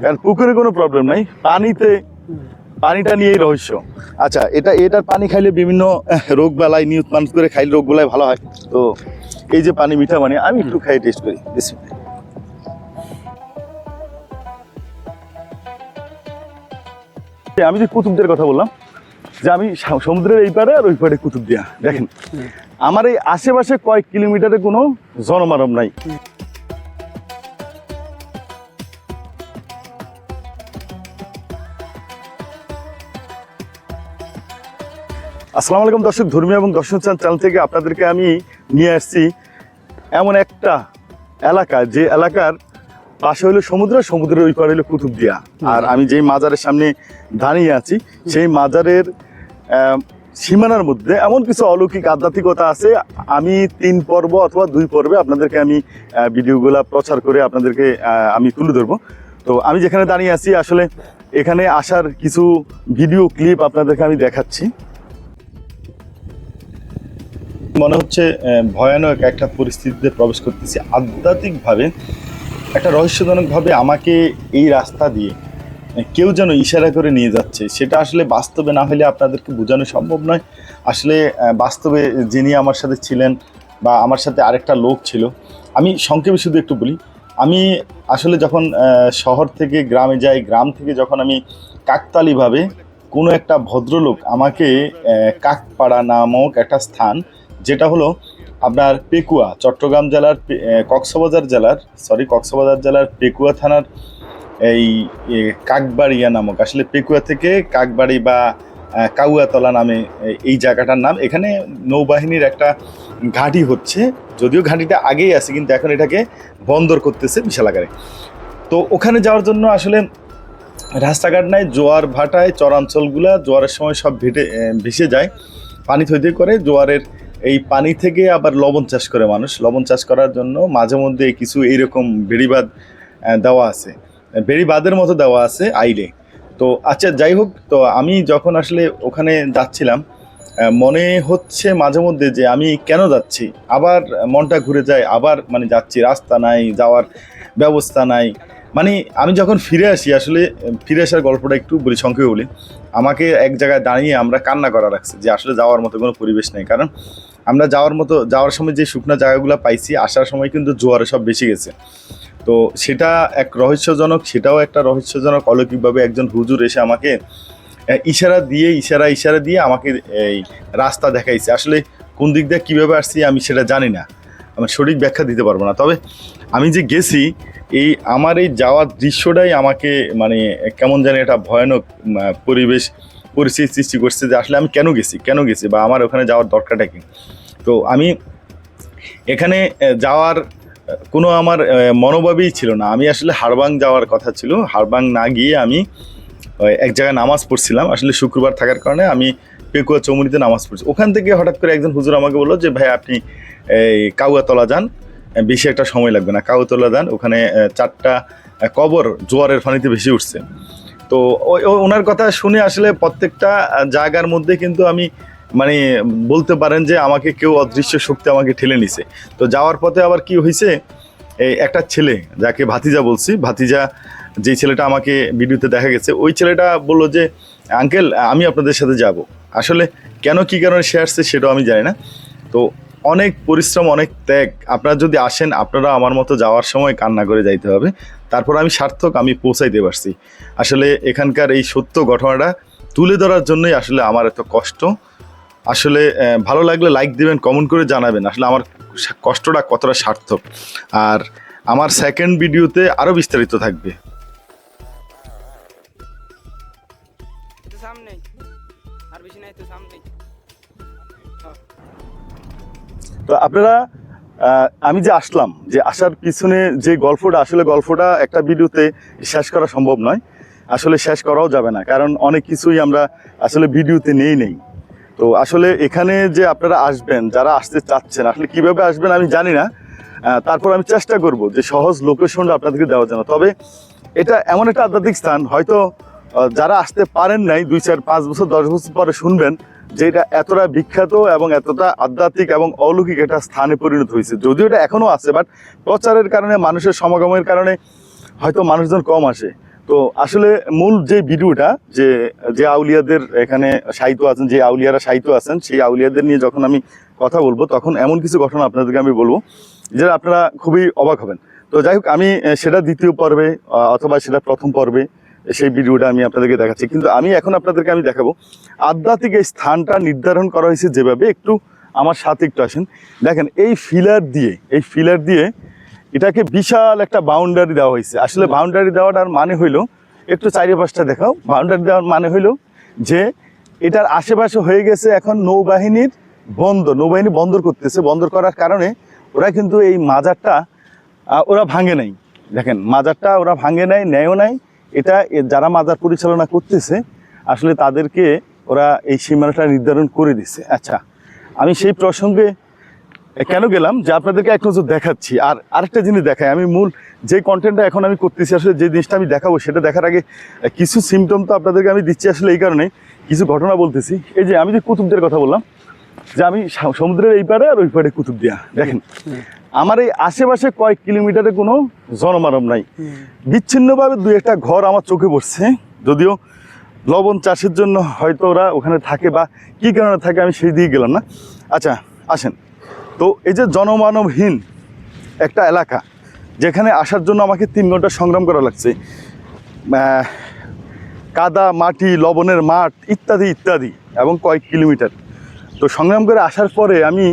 কারণ পুকুরে কোনো প্রবলেম নাই। পানিতে পানিটা নিয়েই রহস্য। আচ্ছা এটা এটার পানি খাইলে বিভিন্ন রোগ বালাই নিউজ মানুষ করে খাইলে রোগ বালাই ভালো হয়। তো এই যে পানি মিঠা পানি আমি একটু খাই টেস্ট করি। এই আমি যে কুতুবদের কথা বললাম যে আমি সমুদ্রের এই পারে আর ওই পারে কুতুব দিয়া। দেখেন আমার এই আশেপাশে কয়েক কিলোমিটারে কোনো জনমানব নাই। আসসালামু আলাইকুম দর্শক ধর্মীয় এবং দর্শন চ্যানেল থেকে আপনাদেরকে আমি নিয়ে আসছি এমন একটা এলাকা যে এলাকার পাশে হলো সমুদ্র সমুদ্রের ওই পারে হলো কুতুবদিয়া আর আমি যেই মাজারের সামনে দাঁড়িয়ে আছি সেই মাজারের সীমানার মধ্যে এমন কিছু অলৌকিক আধ্যাত্মিকতা আছে আমি তিন পর্ব অথবা দুই পর্বে আপনাদেরকে আমি ভিডিওগুলা প্রচার করে আপনাদেরকে আমি তুলে ধরবো। তো আমি যেখানে দাঁড়িয়ে আছি আসলে এখানে আসার কিছু ভিডিও ক্লিপ আপনাদেরকে আমি দেখাচ্ছি। মনে হচ্ছে ভয়ানক একটা পরিস্থিতিতে প্রবেশ করতেছি। আধ্যাত্মিকভাবে, একটা রহস্যজনকভাবে আমাকে এই রাস্তা দিয়ে কেউ যেন ইশারা করে নিয়ে যাচ্ছে। সেটা আসলে বাস্তবে না হলে আপনাদেরকে বোঝানো সম্ভব নয়। আসলে বাস্তবে যিনি আমার সাথে ছিলেন বা আমার সাথে আরেকটা লোক ছিল, আমি সংক্ষেপে শুধু একটু বলি, আমি আসলে যখন শহর থেকে গ্রামে যাই, গ্রাম থেকে যখন আমি কাকতালিভাবে কোনো একটা ভদ্রলোক আমাকে কাকপাড়া নামক একটা স্থান যেটা হলো আপনার পেকুয়া, চট্টগ্রাম জেলার কক্সবাজার জেলার সরি কক্সবাজার জেলার পেকুয়া থানার এই কাকবাড়িয়া নামক, আসলে পেকুয়া থেকে কাকবাড়ি বা কাউয়াতলা নামে এই জায়গাটার নাম। এখানে নৌবাহিনীর একটা ঘাঁটি হচ্ছে, যদিও ঘাঁটিটা আগেই আছে, কিন্তু এখন এটাকে বন্দর করতেছে বিশাল আকারে। তো ওখানে যাওয়ার জন্য আসলে রাস্তাঘাট নাই, জোয়ার ভাটায়, চরাঞ্চলগুলা, জোয়ারের সময় সব ভেটে ভেসে যায়। পানি থইতে করে জোয়ারের এই পানি থেকে আবার লবণ চাষ করে মানুষ। লবণ চাষ করার জন্য মাঝে মধ্যে কিছু এইরকম বেড়িবাদ দেওয়া আছে। বেড়িবাদের মতো দেওয়া আছে আইলে। তো আচ্ছা যাই হোক, তো আমি যখন আসলে ওখানে যাচ্ছিলাম মনে হচ্ছে মাঝে মধ্যে যে আমি কেন যাচ্ছি? আবার মনটা ঘুরে যায়, আবার মানে যাচ্ছি, রাস্তা নাই, যাওয়ার ব্যবস্থা নাই। মানে আমি যখন ফিরে আসি, আসলে, ফিরে আসার গল্পটা একটু বলি, সংক্ষেপে বলি। আমাকে এক জায়গায় দাঁড়িয়ে আমরা কান্না করা রাখছি যে, আসলে যাওয়ার মতো কোনো পরিবেশ নেই। কারণ আমরা যাওয়ার মতো, যাওয়ার সময় যে শুকনো জায়গাগুলো পাইছি, আসার সময় কিন্তু জোয়ারে সব বেশি গেছে। তো সেটা এক রহস্যজনক, সেটাও একটা রহস্যজনক, অলৌকিকভাবে একজন হুজুর এসে আমাকে ইশারা দিয়ে, ইশারা ইশারা দিয়ে আমাকে এই রাস্তা দেখাইছে। আসলে কোন দিক দিয়ে কীভাবে আসছি আমি সেটা জানি না। আমার সঠিক ব্যাখ্যা দিতে পারব না। তবে আমি যে গেছি এই আমার এই যাওয়ার দৃশ্যটাই আমাকে মানে কেমন জানি একটা ভয়ানক পরিবেশ, পরিস্থিতি সৃষ্টি করছে যে আসলে আমি কেন গেছি কেন গেছি বা আমার ওখানে যাওয়ার দরকারটা কি? তো আমি এখানে যাওয়ার কোনো আমার মনোভাবই ছিল না। আমি আসলে হারবাং যাওয়ার কথা ছিল। হারবাং না গিয়ে আমি এক জায়গায় নামাজ পড়ছিলাম। আসলে শুক্রবার থাকার কারণে আমি পেকুয়া চৌমুনিতে নামাজ পড়ছি। ওখান থেকে হঠাৎ করে একজন হুজুর আমাকে বলল যে, ভাই, আপনি এই কাউয়াতলা যান। বেশি একটা সময় লাগবে না। কাউয়াতলা যান ওখানে চারটা কবর জোয়ারের পানিতে বেশি উঠছে। তো ওনার কথা শুনে আসলে প্রত্যেকটা জায়গার মধ্যে কিন্তু আমি মানে বলতে পারেন যে আমাকে কেউ অদৃশ্য শক্তি আমাকে ঠেলে নিছে। তো যাওয়ার পথে আবার কি হয়েছে এই একটা ছেলে, যাকে ভাতিজা বলছি, ভাতিজা যে ছেলেটা আমাকে ভিডিওতে দেখা গেছে, ওই ছেলেটা বলল যে, আঙ্কেল, আমি আপনাদের সাথে যাব। আসলে কেন, কি কারণে সে আসছে সেটাও আমি জানি না। তো অনেক পরিশ্রম, অনেক ত্যাগ। আপনারা যদি আসেন, আপনারা আমার মতো যাওয়ার সময় কান্না করে যাইতে হবে। তারপর আমি সার্থক, আমি পৌঁছাইতে পারছি। আসলে এখানকার এই সত্য ঘটনাটা তুলে ধরার জন্যই আসলে আমার এত কষ্ট। আসলে ভালো লাগলে লাইক দিবেন কমেন্ট করে জানাবেন। আসলে আমার কষ্টটা কতটা সার্থক। আর আমার সেকেন্ড ভিডিওতে আরও বিস্তারিত থাকবে। তো আপনারা আমি যে আসলাম, যে আসার পিছনে যে গল্পটা, আসলে গল্পটা একটা ভিডিওতে শেষ করা সম্ভব নয়। আসলে শেষ করাও যাবে না, কারণ অনেক কিছুই আমরা আসলে ভিডিওতে নেই নেই। তো আসলে এখানে যে আপনারা আসবেন, যারা আসতে চাচ্ছেন, আসলে কীভাবে আসবেন আমি জানি না। তারপর আমি চেষ্টা করব যে সহজ লোকেশনটা আপনাদেরকে দেওয়ার জন্য তবে এটা এমন একটা আধ্যাত্মিক স্থান, হয়তো যারা আসতে পারেন নাই, দুই চার পাঁচ বছর, দশ বছর পরে শুনবেন যে এটা এতটা বিখ্যাত এবং এতটা আধ্যাত্মিক এবং অলৌকিক একটা স্থানে পরিণত হয়েছে। যদিও এটা এখনও আছে বাট প্রচারের কারণে, মানুষের সমাগমের কারণে হয়তো মানুষজন কম আসে। তো আসলে মূল যে ভিডিওটা, যে যে আউলিয়াদের এখানে সাহিত্য আছেন, যে আউলিয়ারা সাহিত্য আছেন, সেই আউলিয়াদের নিয়ে যখন আমি কথা বলব, তখন এমন কিছু ঘটনা আপনাদেরকে আমি বলব, যেটা আপনারা খুবই অবাক হবেন। তো যাই হোক, আমি, সেটা দ্বিতীয় পর্বে, অথবা সেটা প্রথম পর্বে সেই ভিডিওটা আমি আপনাদেরকে দেখাচ্ছি। কিন্তু আমি এখন আপনাদেরকে আমি দেখাবো, আধ্যাত্মিক এই স্থানটা নির্ধারণ করা হয়েছে যেভাবে একটু আমার সাথে একটু আসেন। দেখেন, এই ফিলার দিয়ে, এই ফিলার দিয়ে এটাকে বিশাল একটা বাউন্ডারি দেওয়া হয়েছে। আসলে বাউন্ডারি দেওয়াটার মানে হইল, একটু চারি পাঁচটা দেখাও। বাউন্ডারি দেওয়ার মানে হইল যে এটার আশেপাশে হয়ে গেছে এখন নৌবাহিনীর বন্দর। নৌবাহিনী বন্দর করতেছে। বন্দর করার কারণে ওরা কিন্তু এই মাজারটা ওরা ভাঙে নাই। দেখেন, মাজারটা ওরা ভাঙে নাই, নেয়ও নাই। এটা যারা মাজার পরিচালনা করতেছে, আসলে তাদেরকে ওরা এই সীমানাটা নির্ধারণ করে দিছে। আচ্ছা আমি সেই প্রসঙ্গে কেন গেলাম? যে আপনাদেরকে এক নজর দেখাচ্ছি। আর আরেকটা জিনিস দেখাই, আমি মূল যে কন্টেন্টটা এখন আমি করতেছি, আসলে যে জিনিসটা আমি দেখাবো, সেটা দেখার আগে কিছু সিমটম তো আপনাদেরকে আমি দিচ্ছি আসলে এই কারণে। কিছু ঘটনা বলতেছি। এই যে আমি যে কুতুবদের কথা বললাম, যে আমি সমুদ্রের এই পাড়ে আর ওই পাড়ে কুতুব দিয়া। দেখেন আমার এই আশেপাশে কয়েক কিলোমিটারে কোনো জনমানব নাই। বিচ্ছিন্নভাবে দু একটা ঘর আমার চোখে পড়ছে। যদিও লবণ চাষের জন্য হয়তো ওরা ওখানে থাকে বা কী কারণে থাকে আমি সেই দিকে গেলাম না। আচ্ছা আসেন। তো এই যে জনমানবহীন একটা এলাকা, যেখানে আসার জন্য আমাকে তিন ঘণ্টা সংগ্রাম করা লাগছে। কাদা, মাটি, লবণের মাঠ ইত্যাদি ইত্যাদি, এবং কয়েক কিলোমিটার। তো সংগ্রাম করে আসার পরে আমি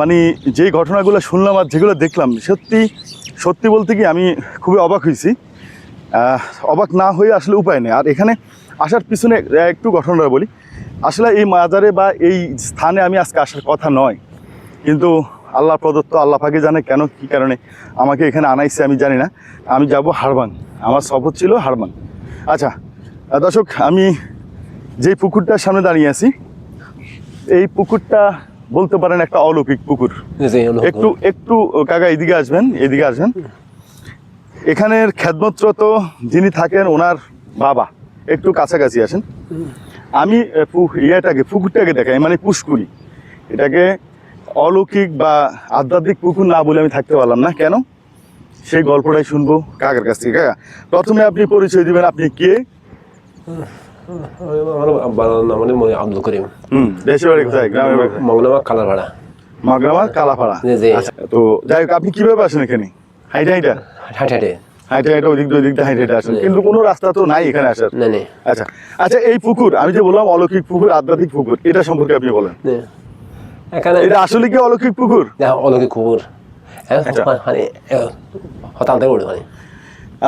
মানে যে ঘটনাগুলো শুনলাম আর যেগুলো দেখলাম, সত্যি সত্যি বলতে কি আমি খুবই অবাক হয়েছি। অবাক না হয়ে আসলে উপায় নেই। আর এখানে আসার পিছনে একটু ঘটনাটা বলি। আসলে এই মাজারে বা এই স্থানে আমি আজকে আসার কথা নয়। কিন্তু আল্লাহ প্রদত্ত, আল্লাহ পাকে জানে কেন, কি কারণে আমাকে এখানে আনাইছে আমি জানি না। আমি যাব হারবাং আমার সফর ছিল হারবাং আচ্ছা দর্শক, আমি যেই পুকুরটার সামনে দাঁড়িয়ে আছি, এই পুকুরটা বলতে পারেন একটা অলৌকিক পুকুর। একটু একটু কাকা এদিকে আসবেন এদিকে আসবেন। এখানের খেদমতরত যিনি থাকেন ওনার বাবা। একটু কাছাকাছি আসেন। আমি ইয়েটাকে পুকুরটাকে দেখাই মানে পুষ্কুরি। এটাকে অলৌকিক বা আধ্যাত্মিক পুকুর না বলে আমি থাকতে পারলাম না। কেন? সেই গল্পটাই শুনব কাকার কাছ থেকে। কাকা প্রথমে আপনি পরিচয় দিবেন আপনি কে? আমার আব্বার নাম হলো আব্দুল করিম হুম দেশের বাড়ি কোথায়? গ্রামের বাড়ি মগনামা কালারপাড়া মাগরামা কালাপাড়া। আচ্ছা, তো যাই হোক আপনি কীভাবে আসেন এখানে? হাইটা হাইটা? হাটে হাটে হাইটা হাইটা ওই দিক দিয়ে ওই দিক দিয়ে হাইটা হাইটা আসেন। কিন্তু কোনো রাস্তা তো নাই এখানে আসার? না আচ্ছা আচ্ছা এই পুকুর আমি যে বললাম অলৌকিক পুকুর আধ্যাত্মিক পুকুর এটা সম্পর্কে আপনি বলেন। এখানে এটা আসলে কি অলৌকিক পুকুর? দেখা অলৌকিক কুকুর আচ্ছা। মানে উঠে মানে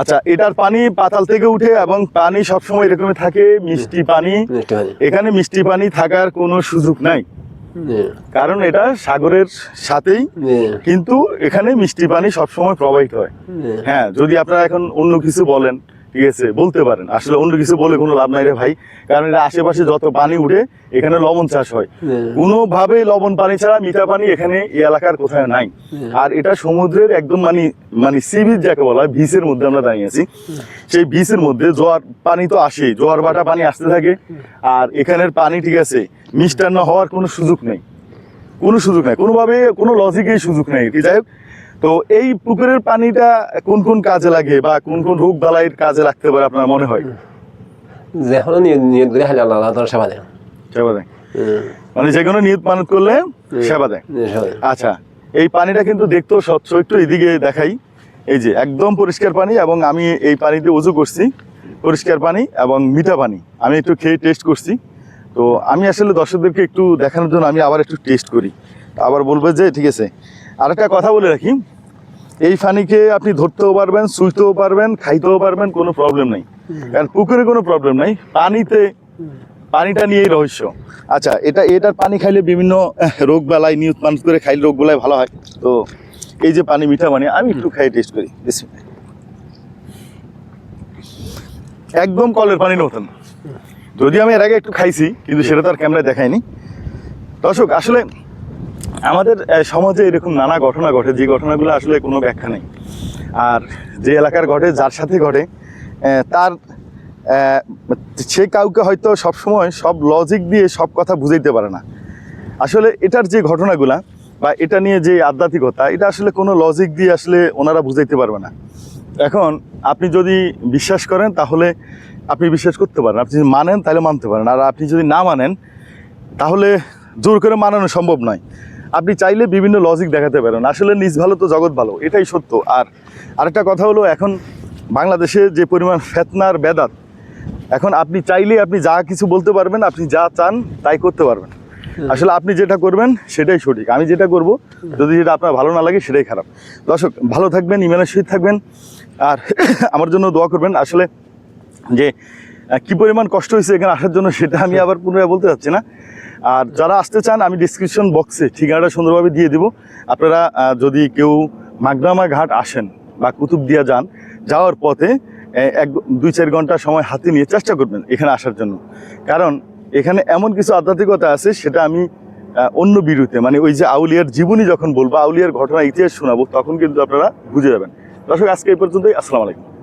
আচ্ছা এটার পানি পাতাল থেকে উঠে এবং পানি সবসময় এরকমই থাকে মিষ্টি পানি। এখানে মিষ্টি পানি থাকার কোনো সুযোগ নাই। কারণ এটা সাগরের সাথেই কিন্তু এখানে মিষ্টি পানি সবসময় প্রবাহিত হয়। হ্যাঁ যদি আপনারা এখন অন্য কিছু বলেন ঠিক আছে বলতে পারেন। আসলে অন্য কিছু বলে কোনো লাভ নাই রে ভাই। কারণ এটা আশেপাশে যত পানি উঠে এখানে লবণ চাষ হয়। কোনোভাবে লবণ পানি ছাড়া মিঠা পানি এখানে এই এলাকার কোথায় নাই। আর এটা সমুদ্রের একদম মানে মানে সি বিচ যাকে বলা হয় মধ্যে আমরা দাঁড়িয়ে আছি। সেই বিচের মধ্যে জোয়ার পানি তো আসেই জোয়ার বাটা পানি আসতে থাকে। আর এখানের পানি ঠিক আছে মিষ্টান্ন হওয়ার কোনো সুযোগ নেই। কোনো সুযোগ নাই কোনোভাবে কোনো লজিকেই সুযোগ নেই। যাই হোক তো এই পুকুরের পানিটা কোন কোন কাজে লাগে বা কোন কোন রোগ বালাইয়ের কাজে লাগতে পারে আপনার মনে হয়? যেখানে নিয়ত নিয়ত করে হালে আল্লাহ তার সেবা দেয় সেবা দেয় মানে যে কোনো নিয়ত মানত করলে সেবা দেয়। আচ্ছা এই পানিটা কিন্তু দেখতেও স্বচ্ছ একটু এদিকে দেখাই। এই যে একদম পরিষ্কার পানি এবং আমি এই পানিতে উজু করছি পরিষ্কার পানি এবং মিঠা পানি। আমি একটু খেয়ে টেস্ট করছি। তো আমি আসলে দর্শকদেরকে একটু দেখানোর জন্য আমি আবার একটু টেস্ট করি। আবার বলব যে ঠিক আছে আরেকটা কথা বলে রাখি। এই পানিকে আপনি ধরতেও পারবেন সুইতেও পারবেন খাইতেও পারবেন কোনো প্রবলেম নেই। কারণ পুকুরে কোনো প্রবলেম নাই পানিতে পানিটা নিয়েই রহস্য। আচ্ছা এটা এটার পানি খাইলে বিভিন্ন রোগ বেলায় নিউজ মানুষ করে খাইলে রোগ বালাই ভালো হয়। তো এই যে পানি মিঠা পানি আমি একটু খাই টেস্ট করি। একদম কলের পানির মতন। যদি আমি এর আগে একটু খাইছি কিন্তু সেটা তো আর ক্যামেরায় দেখাইনি। দর্শক আসলে আমাদের সমাজে এরকম নানা ঘটনা ঘটে, যে ঘটনাগুলো আসলে কোনো ব্যাখ্যা নেই। আর যে এলাকার ঘটে, যার সাথে ঘটে তার সে কাউকে হয়তো সব সময় সব লজিক দিয়ে সব কথা বুঝাইতে পারে না। আসলে এটার যে ঘটনাগুলা বা এটা নিয়ে যে আধ্যাত্মিকতা, এটা আসলে কোনো লজিক দিয়ে আসলে ওনারা বুঝাইতে পারবে না। এখন আপনি যদি বিশ্বাস করেন, তাহলে আপনি বিশ্বাস করতে পারেন। আপনি যদি মানেন, তাহলে মানতে পারেন। আর আপনি যদি না মানেন, তাহলে জোর করে মানানো সম্ভব নয়। আপনি চাইলে বিভিন্ন লজিক দেখাতে পারেন। আসলে নিজ ভালো তো জগৎ ভালো এটাই সত্য। আর আরেকটা কথা হলো এখন বাংলাদেশে যে পরিমাণ ফেতনার বেদাত এখন আপনি চাইলে আপনি যা কিছু বলতে পারবেন আপনি যা চান তাই করতে পারবেন। আসলে আপনি যেটা করবেন সেটাই সঠিক। আমি যেটা করব যদি যেটা আপনার ভালো না লাগে সেটাই খারাপ। দর্শক ভালো থাকবেন ইমানের সহিত থাকবেন। আর আমার জন্য দোয়া করবেন। আসলে যে কি পরিমাণ কষ্ট হয়েছে এখানে আসার জন্য সেটা আমি আবার পুনরায় বলতে চাচ্ছি না। আর যারা আসতে চান, আমি ডিসক্রিপশন বক্সে ঠিকানাটা সুন্দরভাবে দিয়ে দিব। আপনারা যদি কেউ মাগনামা ঘাট আসেন বা কুতুবদিয়া যান, যাওয়ার পথে এক, দুই, চার ঘণ্টা সময় হাতে নিয়ে চেষ্টা করবেন এখানে আসার জন্য। কারণ এখানে এমন কিছু আধ্যাত্মিকতা আছে, সেটা আমি অন্য বিরুতে মানে ওই যে আউলিয়ার জীবনী যখন বলব, আউলিয়ার ঘটনা ইতিহাস শোনাবো, তখন কিন্তু আপনারা বুঝে যাবেন। দর্শক, আজকে এই পর্যন্তই। আসসালামু আলাইকুম।